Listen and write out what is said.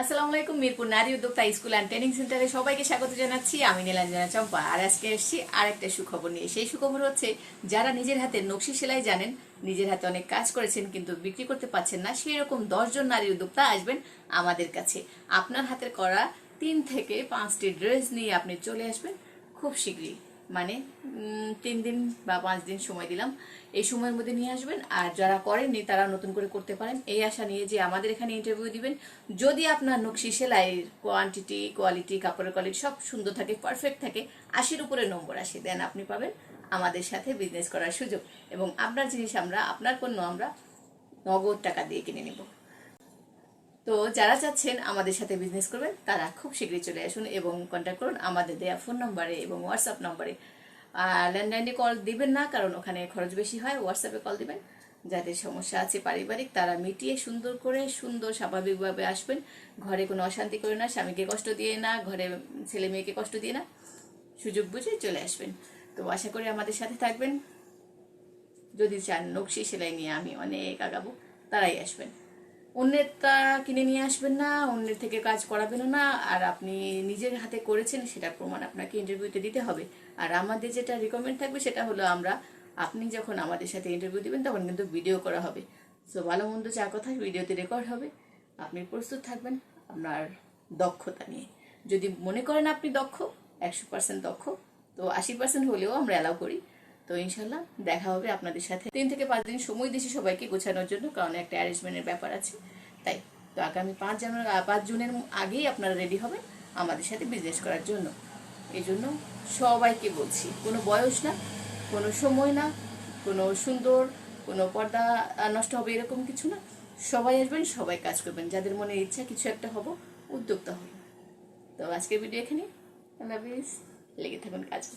আসসালামু আলাইকুম, মিরপুর নারী উদ্যোক্তা স্কুল অ্যান্ড ট্রেনিং সেন্টারে সবাইকে স্বাগত জানাচ্ছি। আমি নীলাঞ্জনা চম্পা। আর আজকে এসেছি আরেকটা সুখবর নিয়ে। সেই সুখবর হচ্ছে, যারা নিজের হাতে নকশি সেলাই জানেন, নিজের হাতে অনেক কাজ করেছেন কিন্তু বিক্রি করতে পারছেন না সেই রকম দশজন নারী উদ্যোক্তা আসবেন আমাদের কাছে। আপনার হাতের করা তিন থেকে পাঁচটি ড্রেস নিয়ে আপনি চলে আসবেন খুব শীঘ্রই। মানে তিন দিন বা পাঁচ দিন সময় দিলাম। এই সময়ের মধ্যে নিয়ে আসবেন। আর যারা করেননি, তারা নতুন করে করতে পারেন। এই আশা নিয়ে যে আমাদের এখানে ইন্টারভিউ দিবেন, যদি আপনার নকশি সেলাইয়ের কোয়ান্টিটি কোয়ালিটি কাপড়ের কোয়ালিটি সব সুন্দর থাকে পারফেক্ট থাকে, আশির উপরে নম্বর আসে দেন আপনি পাবেন আমাদের সাথে বিজনেস করার সুযোগ। এবং আপনার জিনিস আমরা, আপনার পণ্য আমরা নগদ টাকা দিয়ে কিনে নেব। তো যারা চাচ্ছেন আমাদের সাথে বিজনেস করবেন, তারা খুব শীঘ্রই চলে আসুন এবং কন্ট্যাক্ট করুন আমাদের দেয়া ফোন নম্বরে এবং হোয়াটসঅ্যাপ নম্বরে ল্যান্ডলাইনে কল দিবেন না, কারণ ওখানে খরচ বেশি হয় হোয়াটসঅ্যাপে কল দিবেন। যাদের সমস্যা আছে পারিবারিক, তারা মিটিয়ে সুন্দর করে, সুন্দর স্বাভাবিকভাবে আসবেন। ঘরে কোনো অশান্তি করে না, স্বামীকে কষ্ট দিয়ে না, ঘরে ছেলে মেয়েকে কষ্ট দিয়ে না, সুযোগ বুঝে চলে আসবেন। তো আশা করি আমাদের সাথে থাকবেন। যদি চান নকশি সেলাই নিয়ে আমি অনেক আগাবো, তারাই আসবেন। অন্যেরটা কিনে নিয়ে আসবেন না, অন্যের থেকে কাজ করাবেন না, আর আপনি নিজের হাতে করেছেন সেটা প্রমাণ আপনাকে ইন্টারভিউতে দিতে হবে। আর আমাদের যেটা রিকমেন্ড থাকবে সেটা হলো আমরা, আপনি যখন আমাদের সাথে ইন্টারভিউ দেবেন তখন কিন্তু ভিডিও করা হবে। সো ভালো মন্দ যা কথা ভিডিওতে রেকর্ড হবে। আপনি প্রস্তুত থাকবেন আপনার দক্ষতা নিয়ে। যদি মনে করেন আপনি দক্ষ, একশো পার্সেন্ট দক্ষ, তো আশি পার্সেন্ট হলেও আমরা অ্যালাউ করি। তো ইনশাল্লাহ দেখা হবে আপনাদের সাথে। তিন থেকে পাঁচ দিন সময় দিয়েছি সবাইকে গোছানোর জন্য, কারণ একটা অ্যারেঞ্জমেন্টের ব্যাপার আছে। তাই, তো আগামী পাঁচ জানুয়ারি পাঁচ জুনের আগেই আপনারা রেডি হবেন আমাদের সাথে বিজনেস করার জন্য। এই জন্য সবাইকে বলছি, কোনো বয়স না, কোনো সময় না, কোনো সুন্দর, কোনো পর্দা নষ্ট হবে এরকম কিছু না। সবাই আসবেন, সবাই কাজ করবেন। যাদের মনে ইচ্ছা কিছু একটা হব, উদ্যোক্তা হব। তো আজকের ভিডিও এখানে লেগে থাকুন কাজে।